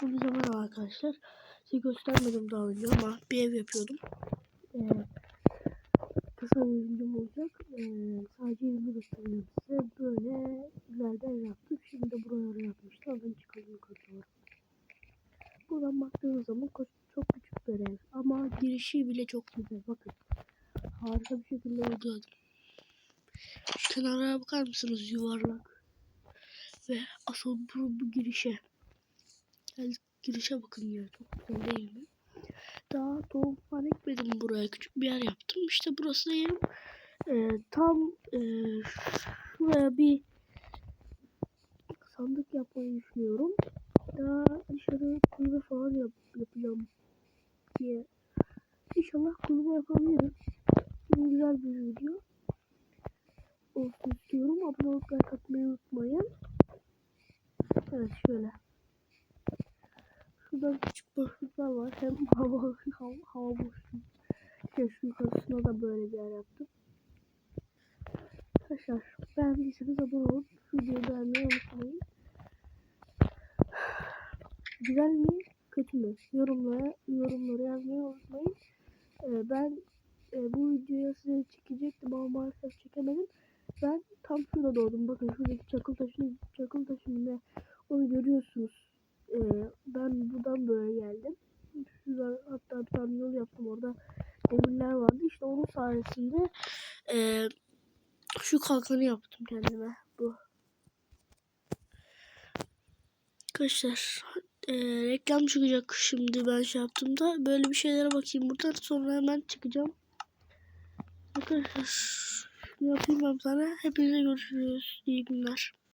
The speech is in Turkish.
Hepinize merhaba arkadaşlar. Size göstermedim daha önce ama bir ev yapıyordum. Ee, kısa bir videom olacak. Ee, sadece evimi göstereceğim size. Böyle ev yaptık. Şimdi de oraya yapmışlar. Ben çıkalım yukarı doğru. Buradan baktığınız zaman çok küçük bir ev. Ama girişi bile çok güzel. Bakın. Harika bir şekilde. Şu kenara bakar mısınız yuvarlak? Ve asıl bu, bu girişe. Gel girişe bakın ya çok güzel değil mi? Daha tohum falan ekmedim buraya. Küçük bir yer yaptım. İşte burası da yerim. Ee, tam e, şuraya bir sandık yapmayı düşünüyorum. Daha dışarı kulübe falan yap, yapacağım diye. İnşallah kulübe yapabiliriz. Şimdi güzel bir video olsun istiyorum. Abone olup like atmayı unutmayın. Evet şöyle. Şurada küçük boşluklar var. Hem hava hava, hava boşluğu. İşte şu yukarısına da böyle bir yer yaptım. Arkadaşlar beğendiyseniz abone olup videoyu beğenmeyi unutmayın. Güzel mi? Kötü mü? Yorumlara, yorumları yazmayı unutmayın. Ee, ben e, bu videoyu size çekecektim ama maalesef çekemedim. Ben tam şurada doğdum. Bakın şuradaki çakıl taşını, çakıl taşını onu görüyorsunuz. Böyle geldim. Şurada hatta bir tane yol yaptım orada demirler vardı. İşte onun sayesinde e, şu kalkanı yaptım kendime. Bu. Arkadaşlar e, reklam çıkacak şimdi ben şey yaptığımda. Böyle bir şeylere bakayım buradan sonra hemen çıkacağım. Arkadaşlar şunu yapayım ben sana. Hepinize görüşürüz. İyi günler.